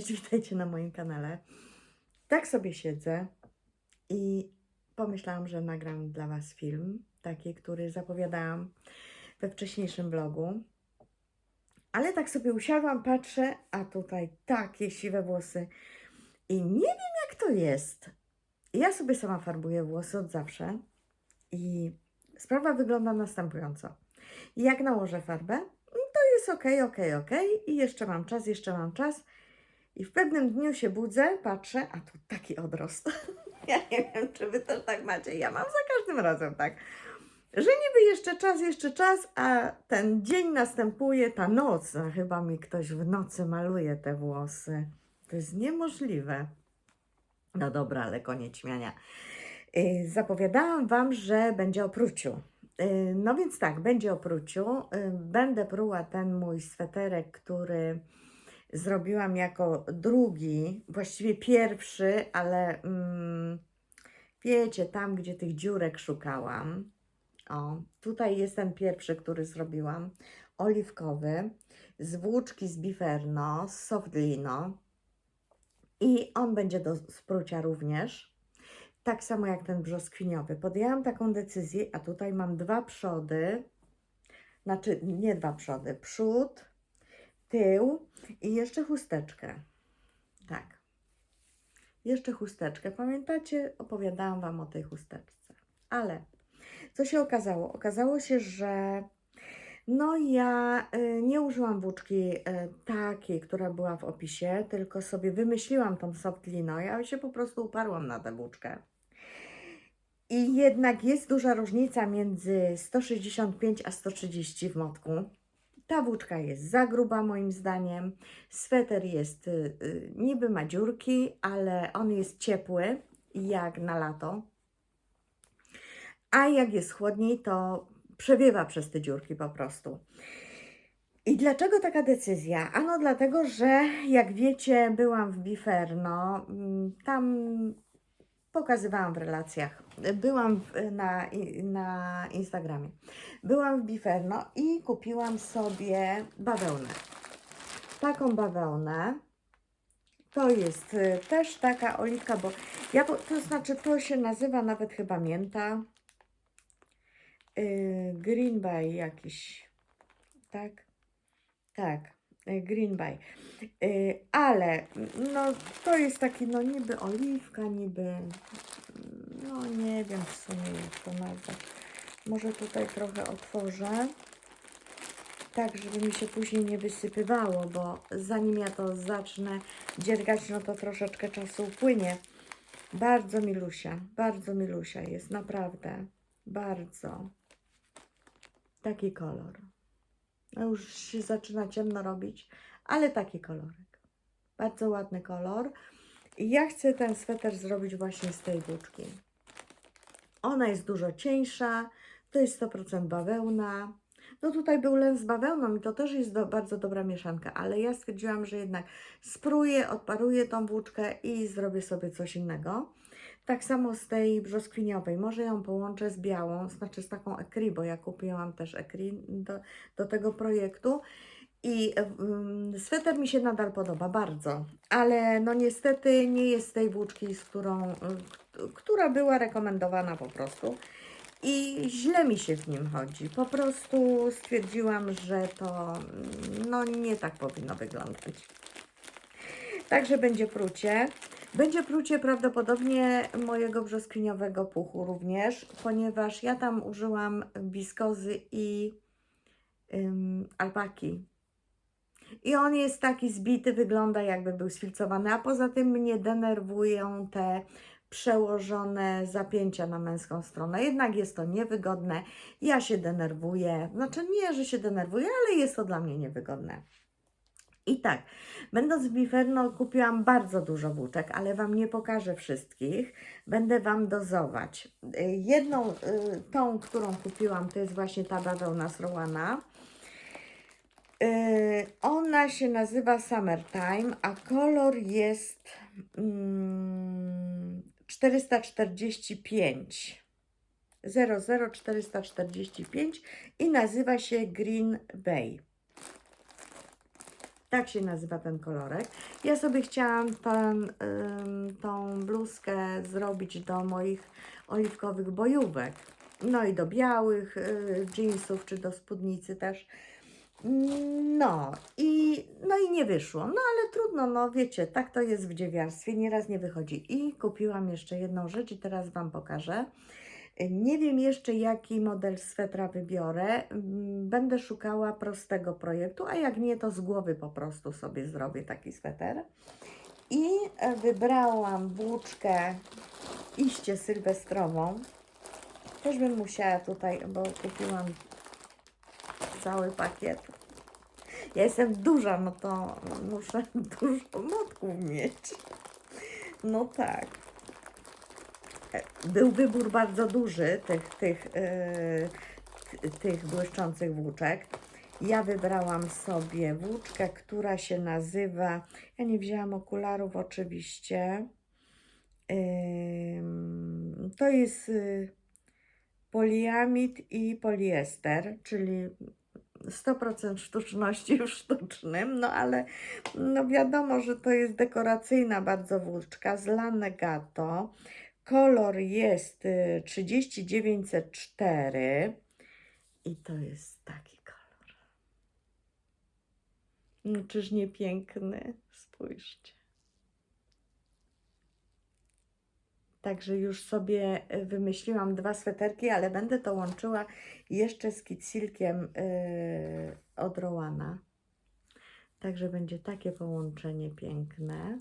Cześć, witajcie na moim kanale. Tak sobie siedzę i pomyślałam, że nagram dla Was film, taki, który zapowiadałam we wcześniejszym vlogu. Ale tak sobie usiadłam, patrzę, a tutaj takie siwe włosy i nie wiem jak to jest. Ja sobie sama farbuję włosy od zawsze i sprawa wygląda następująco. Jak nałożę farbę, to jest ok, ok, ok i jeszcze mam czas, jeszcze mam czas. I w pewnym dniu się budzę, patrzę, a tu taki odrost. ja nie wiem, czy wy też tak macie. Ja mam za każdym razem tak, że niby jeszcze czas, jeszcze czas, a ten dzień następuje, ta noc. No, chyba mi ktoś w nocy maluje te włosy. To jest niemożliwe. No dobra, ale koniec śmiania. Yy, Zapowiadałam Wam, że będzie o pruciu. Yy, No więc tak, będzie o pruciu. Yy, Będę pruła ten mój sweterek, który zrobiłam jako drugi, właściwie pierwszy, ale mm, wiecie, tam gdzie tych dziurek szukałam. O, tutaj jest ten pierwszy, który zrobiłam, oliwkowy, z włóczki z Biferno, z Softlino i on będzie do sprucia również. Tak samo jak ten brzoskwiniowy. Podjęłam taką decyzję, a tutaj mam dwa przody, znaczy nie dwa przody, przód, tył i jeszcze chusteczkę. Tak. Jeszcze chusteczkę. Pamiętacie, opowiadałam Wam o tej chusteczce. Ale co się okazało? Okazało się, że no ja y, nie użyłam włóczki y, takiej, która była w opisie, tylko sobie wymyśliłam tą softlino. Ja się po prostu uparłam na tę włóczkę. I jednak jest duża różnica między 165 a 130 w motku. Ta włóczka jest za gruba moim zdaniem. Sweter jest y, y, niby ma dziurki, ale on jest ciepły jak na lato. A jak jest chłodniej, to przewiewa przez te dziurki po prostu. I dlaczego taka decyzja? Ano dlatego, że jak wiecie, byłam w Biferno, mm, tam pokazywałam w relacjach, byłam w, na, na Instagramie. Byłam w Biferno i kupiłam sobie bawełnę. Taką bawełnę. To jest y, też taka oliwka, bo ja, to znaczy to się nazywa nawet chyba mięta. Y, Green Bay jakiś, tak? Tak, Green Bay. Y, Ale no to jest taki no niby oliwka, niby no nie wiem w sumie jak to nazwać. Może tutaj trochę otworzę. Tak, żeby mi się później nie wysypywało, bo zanim ja to zacznę dziergać, no to troszeczkę czasu upłynie. Bardzo milusia, bardzo milusia jest, naprawdę. Bardzo. Taki kolor. No już się zaczyna ciemno robić, ale taki kolorek. Bardzo ładny kolor. I ja chcę ten sweter zrobić właśnie z tej włóczki. Ona jest dużo cieńsza, to jest 100% bawełna. No tutaj był len z bawełną i to też jest do, bardzo dobra mieszanka, ale ja stwierdziłam, że jednak spróję, odparuję tą włóczkę i zrobię sobie coś innego. Tak samo z tej brzoskwiniowej. Może ją połączę z białą, znaczy z taką ekri, bo ja kupiłam też ekri do, do tego projektu. I um, sweter mi się nadal podoba bardzo, ale no niestety nie jest tej włóczki, z którą, y, która była rekomendowana po prostu. I źle mi się w nim chodzi. Po prostu stwierdziłam, że to mm, no nie tak powinno wyglądać. Także będzie prucie. Będzie prucie prawdopodobnie mojego brzoskwiniowego puchu również, ponieważ ja tam użyłam wiskozy i ym, alpaki. I on jest taki zbity, wygląda jakby był sfilcowany, a poza tym mnie denerwują te przełożone zapięcia na męską stronę. Jednak jest to niewygodne. Ja się denerwuję. Znaczy nie, że się denerwuję, ale jest to dla mnie niewygodne. I tak, będąc w Biferno kupiłam bardzo dużo włóczek, ale Wam nie pokażę wszystkich. Będę Wam dozować. Jedną, y, tą, którą kupiłam, to jest właśnie ta bawełna z Rowana. Y, Ona się nazywa Summertime, a kolor jest mm, 445. 00445 i nazywa się Green Bay. Tak się nazywa ten kolorek. Ja sobie chciałam ten, ym, tą bluzkę zrobić do moich oliwkowych bojówek. No i do białych y, jeansów, czy do spódnicy też. No i, no i nie wyszło. No ale trudno, no wiecie, tak to jest w dziewiarstwie, nieraz nie wychodzi. I kupiłam jeszcze jedną rzecz i teraz Wam pokażę. Nie wiem jeszcze, jaki model swetra wybiorę. Będę szukała prostego projektu, a jak nie, to z głowy po prostu sobie zrobię taki sweter. I e, wybrałam włóczkę iście sylwestrową. Też bym musiała tutaj, bo kupiłam cały pakiet. Ja jestem duża, no to muszę dużo motków mieć. No tak. E, Był wybór bardzo duży tych, tych, yy, tych błyszczących włóczek. Ja wybrałam sobie włóczkę, która się nazywa. Ja nie wzięłam okularów oczywiście. Ym, to jest y, poliamid i poliester, czyli 100% sztuczności w sztucznym, no ale no wiadomo, że to jest dekoracyjna bardzo włóczka z Lanegato. Kolor jest y, 3904 i to jest taki kolor. No czyż nie piękny? Spójrzcie. Także już sobie y, wymyśliłam dwa sweterki, ale będę to łączyła jeszcze z kitsilkiem yy, od Rowana. Także będzie takie połączenie piękne.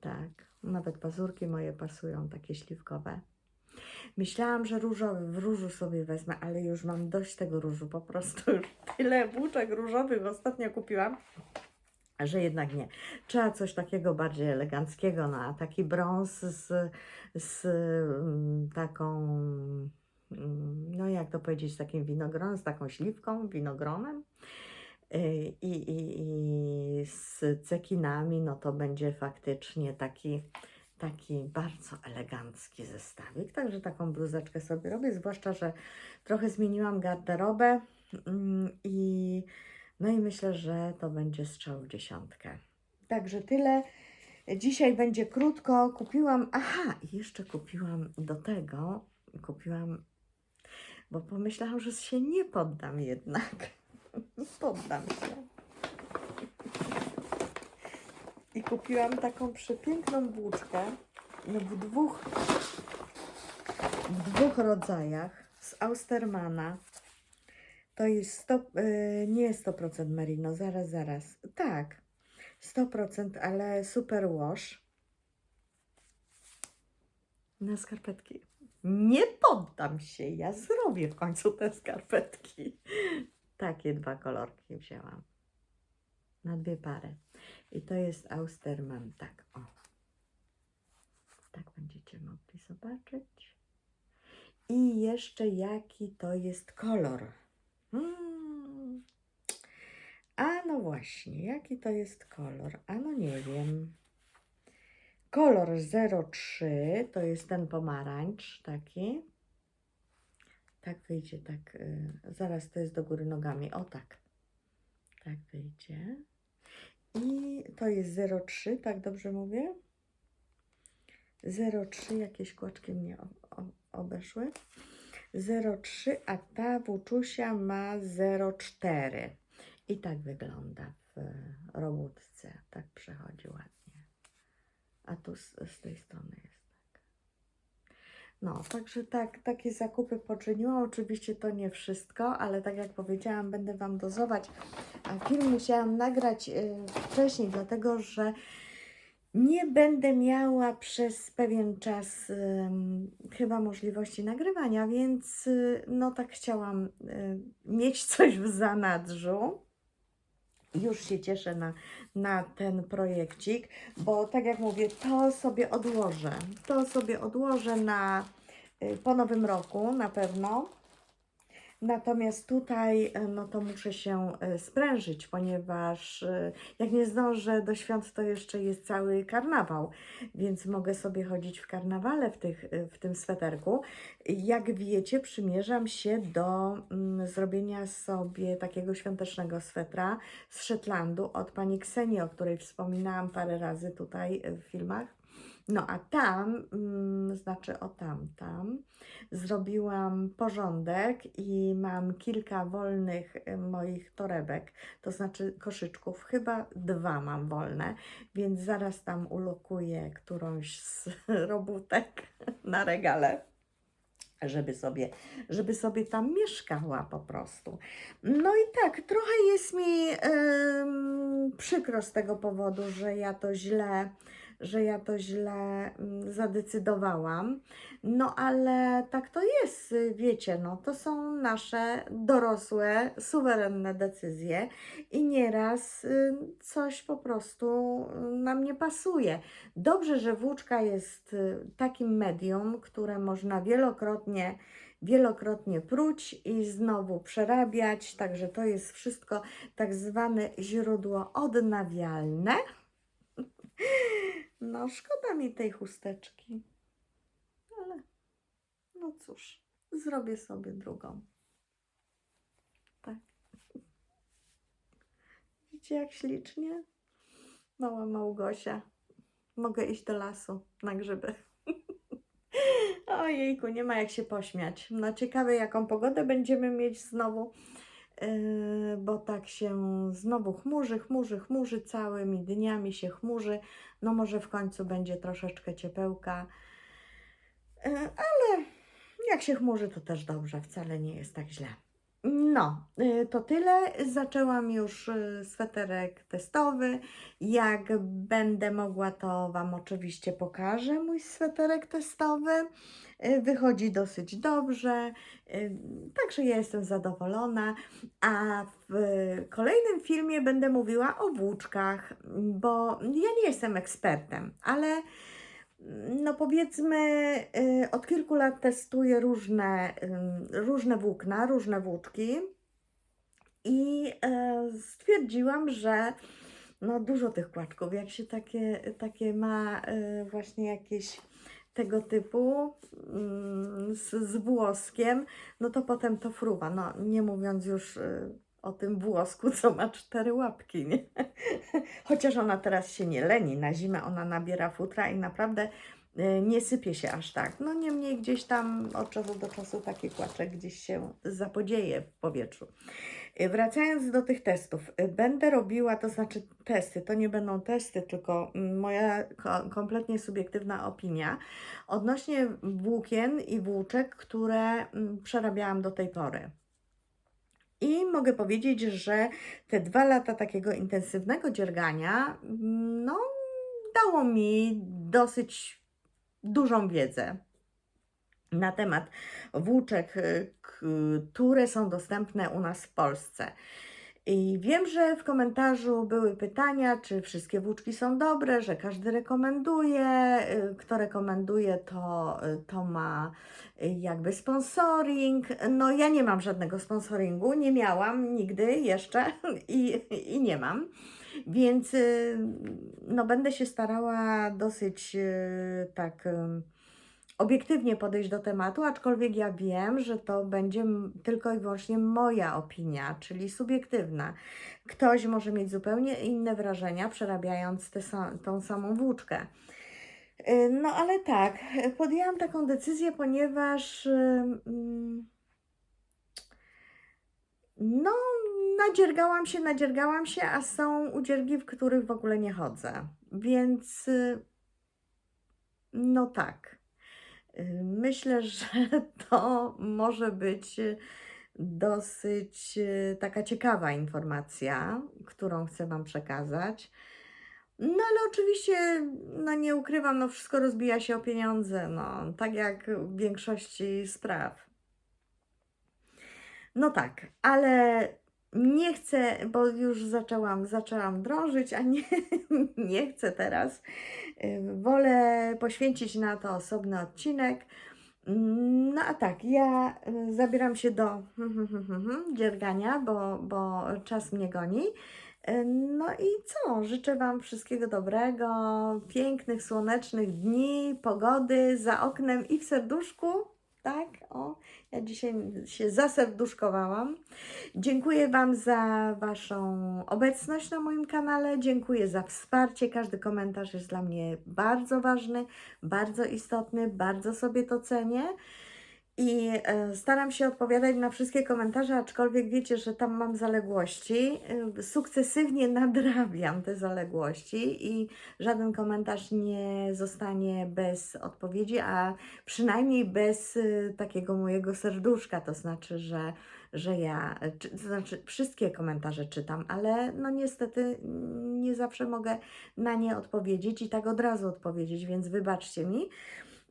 Tak, nawet pazurki moje pasują, takie śliwkowe. Myślałam, że różowy, w różu sobie wezmę, ale już mam dość tego różu. Po prostu już tyle włóczek różowych ostatnio kupiłam, że jednak nie. Trzeba coś takiego bardziej eleganckiego, no a taki brąz z, z mm, taką, mm, no jak to powiedzieć, z takim winogronem, z taką śliwką, winogronem y, i, i, i z cekinami, no to będzie faktycznie taki, taki bardzo elegancki zestawik. Także taką bluzeczkę sobie robię, zwłaszcza, że trochę zmieniłam garderobę mm, i no i myślę, że to będzie strzał w dziesiątkę. Także tyle. Dzisiaj będzie krótko. Kupiłam, aha, jeszcze kupiłam do tego, kupiłam, bo pomyślałam, że się nie poddam jednak. Nie poddam się. I kupiłam taką przepiękną włóczkę no w dwóch, w dwóch rodzajach z Austermana. To jest 100, y, nie 100% merino, zaraz, zaraz. Tak, 100%, ale super wash. Na skarpetki. Nie poddam się, ja zrobię w końcu te skarpetki. Takie dwa kolorki wzięłam. Na dwie pary. I to jest Austerman, tak o. Tak będziecie mogli zobaczyć. I jeszcze jaki to jest kolor. Hmm. A no właśnie, jaki to jest kolor? A no nie wiem. Kolor 03 to jest ten pomarańcz taki. Tak wyjdzie, tak. y, zaraz to jest do góry nogami. O tak. Tak wyjdzie. I to jest 03, tak dobrze mówię? 03, jakieś kłaczki mnie obeszły. 0,3, a ta włóczusia ma 0,4. I tak wygląda w robótce. Tak przechodzi ładnie. A tu z, z tej strony jest tak. No, także tak, takie zakupy poczyniłam. Oczywiście to nie wszystko, ale tak jak powiedziałam, będę Wam dozować. A film musiałam nagrać y, wcześniej, dlatego że nie będę miała przez pewien czas ym, chyba możliwości nagrywania, więc y, no tak chciałam y, mieć coś w zanadrzu. Już się cieszę na, na ten projekcik, bo tak jak mówię, to sobie odłożę. To sobie odłożę na y, po nowym roku na pewno. Natomiast tutaj, e, no to muszę się e, sprężyć, ponieważ e, jak nie zdążę do świąt, to jeszcze jest cały karnawał, więc mogę sobie chodzić w karnawale w, tych, w tym sweterku. Jak wiecie, przymierzam się do mm, zrobienia sobie takiego świątecznego swetra z Szetlandu od pani Ksenii, o której wspominałam parę razy tutaj w filmach. No a tam, mm, znaczy o tam, tam, zrobiłam porządek i mam kilka wolnych y, moich torebek, to znaczy koszyczków, chyba dwa mam wolne, więc zaraz tam ulokuję którąś z robótek na regale. Żeby sobie, żeby sobie tam mieszkała po prostu. No i tak, trochę jest mi ym, przykro z tego powodu, że ja to źle, że ja to źle mm, zadecydowałam. No ale tak to jest, y, wiecie, no to są nasze dorosłe, suwerenne decyzje i nieraz y, coś po prostu y, nam nie pasuje. Dobrze, że włóczka jest takim medium, które można wielokrotnie wielokrotnie pruć i znowu przerabiać, także to jest wszystko tak zwane źródło odnawialne. No, szkoda mi tej chusteczki, ale no cóż, zrobię sobie drugą. Tak. Widzicie, jak ślicznie? Mała Małgosia. Mogę iść do lasu na grzyby. Ojejku, nie ma jak się pośmiać. No ciekawe, jaką pogodę będziemy mieć znowu, bo tak się znowu chmurzy, chmurzy, chmurzy, całymi dniami się chmurzy. No może w końcu będzie troszeczkę ciepełka, Yy, ale jak się chmurzy, to też dobrze, wcale nie jest tak źle. No, y, to tyle. Zaczęłam już y, sweterek testowy. Jak będę mogła, to Wam oczywiście pokażę mój sweterek testowy. Y, Wychodzi dosyć dobrze, także ja jestem zadowolona. A w kolejnym filmie będę mówiła o włóczkach, bo ja nie jestem ekspertem, ale no powiedzmy, y, od kilku lat testuję różne, ym, różne włókna, różne włóczki i e, stwierdziłam, że no dużo tych kłaczków, jak się takie, takie ma właśnie jakieś tego typu mm, z, z włoskiem, no to potem to fruwa, no nie mówiąc już o tym włosku, co ma cztery łapki, nie? Chociaż ona teraz się nie leni, na zimę ona nabiera futra i naprawdę y, nie sypie się aż tak. No niemniej gdzieś tam od czasu do czasu taki kłaczek gdzieś się zapodzieje w powietrzu. Y, Wracając do tych testów, y, będę robiła, to znaczy testy, to nie będą testy, tylko mm, moja ko- kompletnie subiektywna opinia odnośnie włókien i włóczek, które mm, przerabiałam do tej pory. I mogę powiedzieć, że te dwa lata takiego intensywnego dziergania, no, dało mi dosyć dużą wiedzę na temat włóczek, y, które są dostępne u nas w Polsce. I wiem, że w komentarzu były pytania, czy wszystkie włóczki są dobre, że każdy rekomenduje. y, Kto rekomenduje, to, y, to ma y, jakby sponsoring. No, ja nie mam żadnego sponsoringu, nie miałam nigdy jeszcze i, i nie mam. Więc no, będę się starała dosyć tak. Obiektywnie podejść do tematu, aczkolwiek ja wiem, że to będzie tylko i wyłącznie moja opinia, czyli subiektywna. Ktoś może mieć zupełnie inne wrażenia, przerabiając tę tą samą włóczkę. Y, No ale tak, podjęłam taką decyzję, ponieważ y, mm, no, nadziergałam się, nadziergałam się, a są udziergi, w których w ogóle nie chodzę. Więc y, no tak. Myślę, że to może być dosyć y, taka ciekawa informacja, którą chcę Wam przekazać. No ale oczywiście, no nie ukrywam, no wszystko rozbija się o pieniądze, no tak jak w większości spraw. No tak, ale nie chcę, bo już zaczęłam, zaczęłam drążyć, a nie, nie chcę teraz. Wolę poświęcić na to osobny odcinek. Mm, No a tak, ja zabieram się do dziergania, bo, bo czas mnie goni. No i co? Życzę Wam wszystkiego dobrego, pięknych, słonecznych dni, pogody za oknem i w serduszku. Tak, o, ja dzisiaj się zaserduszkowałam. Dziękuję Wam za Waszą obecność na moim kanale. Dziękuję za wsparcie. Każdy komentarz jest dla mnie bardzo ważny, bardzo istotny, bardzo sobie to cenię. I e, staram się odpowiadać na wszystkie komentarze, aczkolwiek wiecie, że tam mam zaległości. E, Sukcesywnie nadrabiam te zaległości i żaden komentarz nie zostanie bez odpowiedzi, a przynajmniej bez e, takiego mojego serduszka. To znaczy, że, że ja, to znaczy wszystkie komentarze czytam, ale no niestety nie zawsze mogę na nie odpowiedzieć i tak od razu odpowiedzieć, więc wybaczcie mi.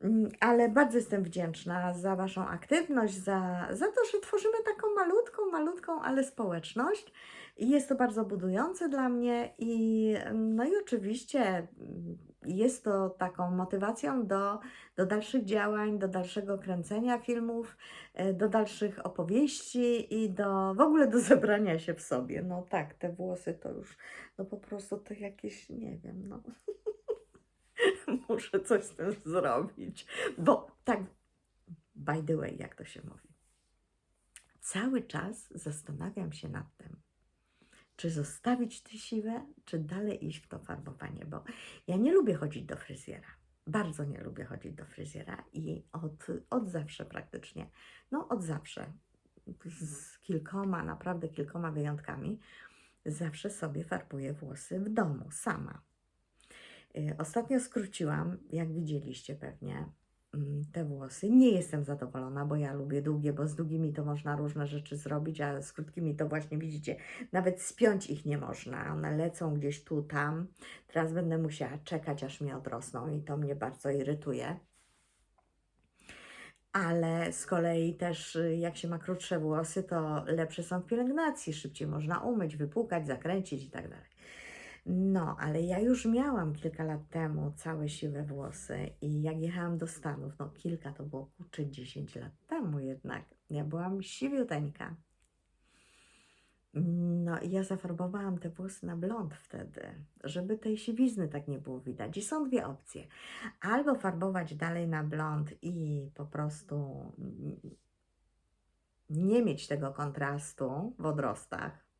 Mm, Ale bardzo jestem wdzięczna za Waszą aktywność, za, za to, że tworzymy taką malutką, malutką, ale społeczność. I jest to bardzo budujące dla mnie i no i oczywiście mm, jest to taką motywacją do, do dalszych działań, do dalszego kręcenia filmów, e, do dalszych opowieści i do w ogóle do zebrania się w sobie. No tak, te włosy to już no po prostu to jakieś, nie wiem, no. Muszę coś z tym zrobić. Bo tak, by the way, jak to się mówi. Cały czas zastanawiam się nad tym, czy zostawić te siwe, czy dalej iść w to farbowanie, bo ja nie lubię chodzić do fryzjera. Bardzo nie lubię chodzić do fryzjera i od, od zawsze praktycznie, no od zawsze, z kilkoma, naprawdę kilkoma wyjątkami, zawsze sobie farbuję włosy w domu, sama. Y, Ostatnio skróciłam, jak widzieliście pewnie, mm, te włosy. Nie jestem zadowolona, bo ja lubię długie, bo z długimi to można różne rzeczy zrobić, a z krótkimi to właśnie widzicie, nawet spiąć ich nie można. One lecą gdzieś tu, tam. Teraz będę musiała czekać, aż mnie odrosną i to mnie bardzo irytuje. Ale z kolei też, y, jak się ma krótsze włosy, to lepsze są w pielęgnacji, szybciej można umyć, wypłukać, zakręcić i tak dalej. No, ale ja już miałam kilka lat temu całe siwe włosy i jak jechałam do Stanów, no kilka to było kurczę 10 lat temu jednak, ja byłam siwiuteńka. No i ja zafarbowałam te włosy na blond wtedy, żeby tej siwizny tak nie było widać. I są dwie opcje. Albo farbować dalej na blond i po prostu nie mieć tego kontrastu w odrostach,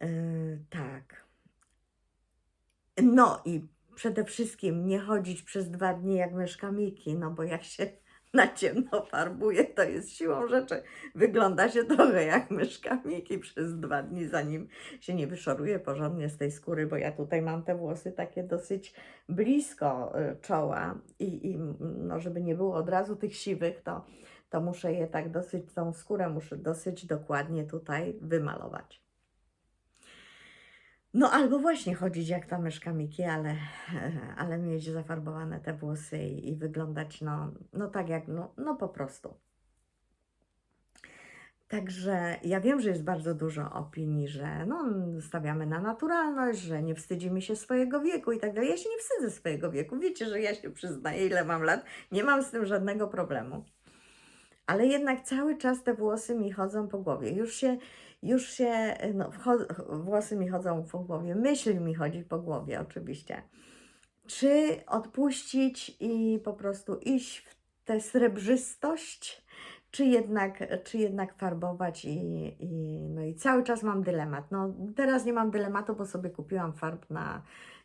Yy, tak. No i przede wszystkim nie chodzić przez dwa dni jak myszka Miki, no bo jak się na ciemno farbuje, to jest siłą rzeczy. Wygląda się trochę jak myszka Miki przez dwa dni, zanim się nie wyszoruje porządnie z tej skóry, bo ja tutaj mam te włosy takie dosyć blisko y, czoła i, i no, żeby nie było od razu tych siwych, to, to muszę je tak dosyć, tą skórę muszę dosyć dokładnie tutaj wymalować. No albo właśnie chodzić jak ta myszka Miki, ale, ale mieć zafarbowane te włosy i, i wyglądać no, no tak jak, no, no po prostu. Także ja wiem, że jest bardzo dużo opinii, że no, stawiamy na naturalność, że nie wstydzimy się swojego wieku i tak dalej. Ja się nie wstydzę swojego wieku. Wiecie, że ja się przyznaję, ile mam lat. Nie mam z tym żadnego problemu. Ale jednak cały czas te włosy mi chodzą po głowie. Już się, już się, no, wcho- włosy mi chodzą po głowie, myśl mi chodzi po głowie oczywiście. Czy odpuścić i po prostu iść w tę srebrzystość, czy jednak, czy jednak farbować i, i, no i cały czas mam dylemat. No teraz nie mam dylematu, bo sobie kupiłam farb na,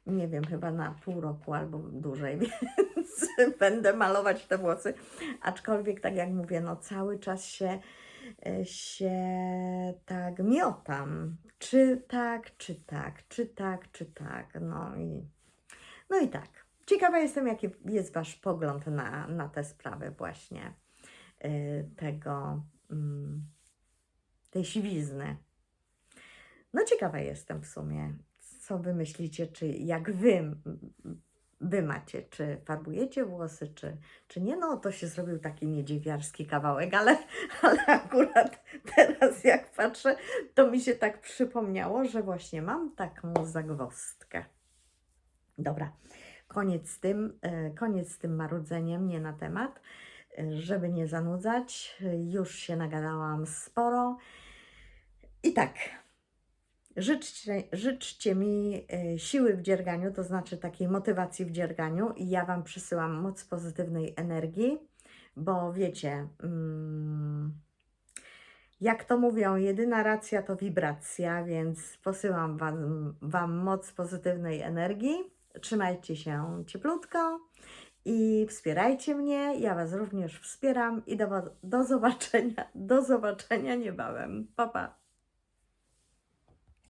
nie wiem, chyba na pół roku albo dłużej, więc będę malować te włosy. Aczkolwiek, tak jak mówię, no cały czas się, e, się tak miotam. Czy tak, czy tak, czy tak, czy tak. No i, no i tak. Ciekawa jestem, jaki jest Wasz pogląd na, na tę sprawę właśnie y, tego, mm, tej siwizny. No ciekawa jestem w sumie, co Wy myślicie, czy jak Wy, wy macie, czy farbujecie włosy, czy, czy nie. No to się zrobił taki niedziewiarski kawałek, ale, ale akurat teraz jak patrzę, to mi się tak przypomniało, że właśnie mam taką zagwozdkę. Dobra, koniec z tym, e, koniec z tym marudzeniem, nie na temat, e, żeby nie zanudzać. E, Już się nagadałam sporo. I tak, życzcie, życzcie mi e, siły w dzierganiu, to znaczy takiej motywacji w dzierganiu i ja Wam przysyłam moc pozytywnej energii, bo wiecie, mm, jak to mówią, jedyna racja to wibracja, więc posyłam wam, wam moc pozytywnej energii. Trzymajcie się cieplutko i wspierajcie mnie. Ja Was również wspieram i do, do zobaczenia, do zobaczenia niebawem. Pa, pa.